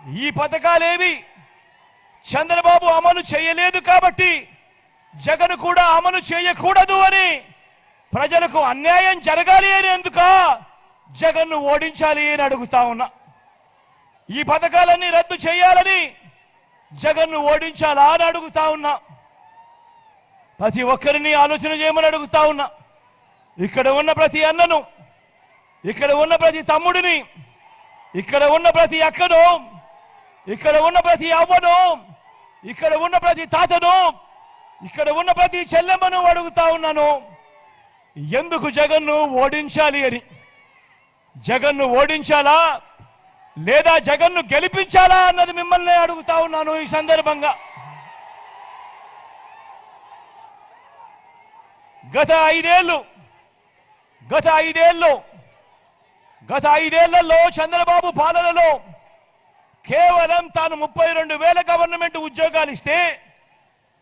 ఈ పథకాలేవి చంద్రబాబు అమలు చేయలేదు కాబట్టి జగన్ కూడా అమలు చేయకూడదు అని ప్రజలకు అన్యాయం జరగాలి అని ఎందుక జగన్ను ఓడించాలి అని అడుగుతా ఉన్నా. ఈ పథకాలన్నీ రద్దు చేయాలని జగన్ను ఓడించాలా అని అడుగుతా ఉన్నా. ప్రతి ఒక్కరిని ఆలోచన చేయమని అడుగుతా ఉన్నా. ఇక్కడ ఉన్న ప్రతి అన్నను ఇక్కడ ఉన్న ప్రతి తమ్ముడిని ఇక్కడ ఉన్న ప్రతి అక్కను ఇక్కడ ఉన్న ప్రతి అవ్వను ఇక్కడ ఉన్న ప్రతి తాతను ఇక్కడ ఉన్న ప్రతి చెల్లెమ్మను అడుగుతా ఉన్నాను. ఎందుకు జగన్ను ఓడించాలి అని? జగన్ను ఓడించాలా? లేదా జగన్ను గెలిపించాలా అన్నది మిమ్మల్ని అడుగుతా ఉన్నాను ఈ సందర్భంగా. గత ఐదేళ్ళు గత ఐదేళ్ళు గత ఐదేళ్ళలో చంద్రబాబు పాలనలో కేవలం తాను ముప్పై రెండు వేల గవర్నమెంట్ ఉద్యోగాలు ఇస్తే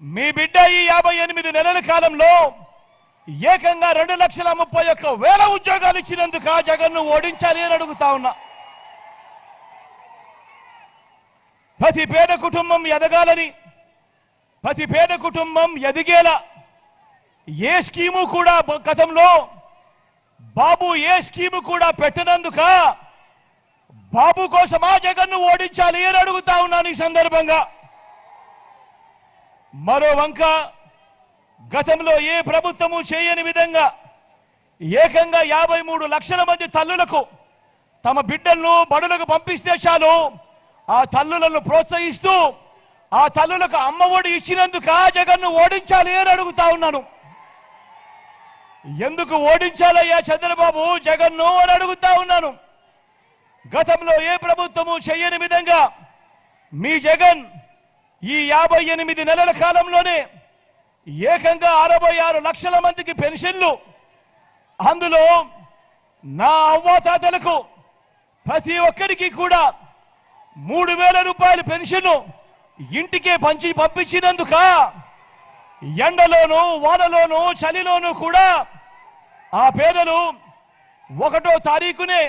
మీ బిడ్డ ఈ యాభై ఎనిమిది నెలల కాలంలో ఏకంగా రెండు లక్షల ముప్పై ఒక్క వేల ఉద్యోగాలు ఇచ్చినందుకు ఆ జగన్ను ఓడించాలి అని అడుగుతా ఉన్నా. ప్రతి పేద కుటుంబం ఎదగాలని ప్రతి పేద కుటుంబం ఎదిగేలా ఏ స్కీము కూడా గతంలో బాబు ఏ స్కీము కూడా పెట్టనందుక బాబు కోసమా జగన్ను ఓడించాలి అని అడుగుతా ఉన్నాను ఈ సందర్భంగా. మరో వంక గతంలో ఏ ప్రభుత్వము చేయని విధంగా ఏకంగా యాభై మూడు లక్షల మంది తల్లులకు తమ బిడ్డలను బడులకు పంపిస్తే చాలు. ఆ తల్లులను ప్రోత్సహిస్తూ ఆ తల్లులకు అమ్మ అమ్మఒడి ఇచ్చినందుక జగన్ను ఓడించాలి అని అడుగుతా ఉన్నాను. ఎందుకు ఓడించాలయ్యా చంద్రబాబు? జగన్ను అని అడుగుతా ఉన్నాను. గతంలో ఏ ప్రభుత్వము చేయని విధంగా మీ జగన్ ఈ యాభై ఎనిమిది నెలల కాలంలోనే ఏకంగా అరవై ఆరు లక్షల మందికి పెన్షన్లు. అందులో నా అవ్వాతాతలకు ప్రతి ఒక్కరికి కూడా మూడు వేల రూపాయల పెన్షన్ ఇంటికే పంచి పంపించినందుక ఎండలోను వానలోను చలిలోను కూడా ఆ పేదలు ఒకటో తారీఖునే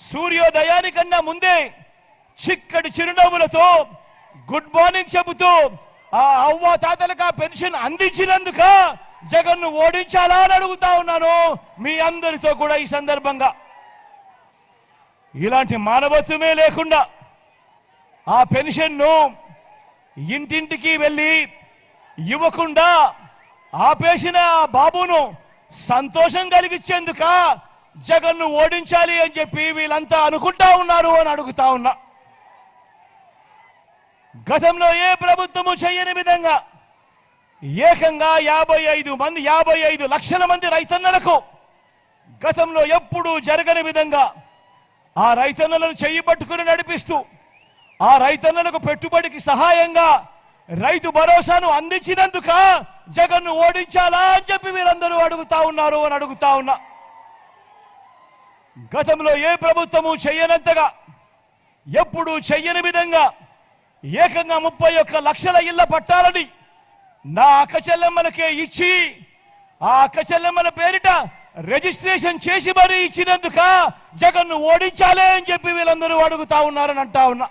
సూర్యోదయానికన్నా ముందే చిక్కటి చిరునవ్వులతో గుడ్ మార్నింగ్ చెబుతూ ఆ అవ్వ తాతలకు ఆ పెన్షన్ అందించినందుక జగన్ను ఓడించాలా అని అడుగుతా ఉన్నాను మీ అందరితో కూడా ఈ సందర్భంగా. ఇలాంటి మానవత్వమే లేకుండా ఆ పెన్షన్ను ఇంటింటికి వెళ్ళి ఇవ్వకుండా ఆపేసిన ఆ బాబును సంతోషం కలిగించేందుక జగన్ను ఓడించాలి అని చెప్పి వీళ్ళంతా అనుకుంటా ఉన్నారు అని అడుగుతా ఉన్నా. గతంలో ఏ ప్రభుత్వము చేయని విధంగా ఏకంగా యాభై ఐదు మంది యాభై ఐదు లక్షల మంది రైతన్నలకు గతంలో ఎప్పుడూ జరగని విధంగా ఆ రైతన్నలను చెయ్యి పట్టుకుని నడిపిస్తూ ఆ రైతన్నలకు పెట్టుబడికి సహాయంగా రైతు భరోసాను అందించినందుక జగన్ను ఓడించాలా అని చెప్పి వీరందరూ అడుగుతా ఉన్నారు అని అడుగుతా ఉన్నా. గతంలో ఏ ప్రభుత్వము చెయ్యనంతగా ఎప్పుడు చెయ్యని విధంగా ఏకంగా ముప్పై ఒక్క లక్షల ఇళ్ళ పట్టాలని నా అక్కచెల్లెమ్మలకే ఇచ్చి ఆ అక్కచెల్లెమ్మల పేరిట రిజిస్ట్రేషన్ చేసి మరీ ఇచ్చినందుక జగన్ను ఓడించాలే అని చెప్పి వీళ్ళందరూ అడుగుతా ఉన్నారని అంటా ఉన్నా.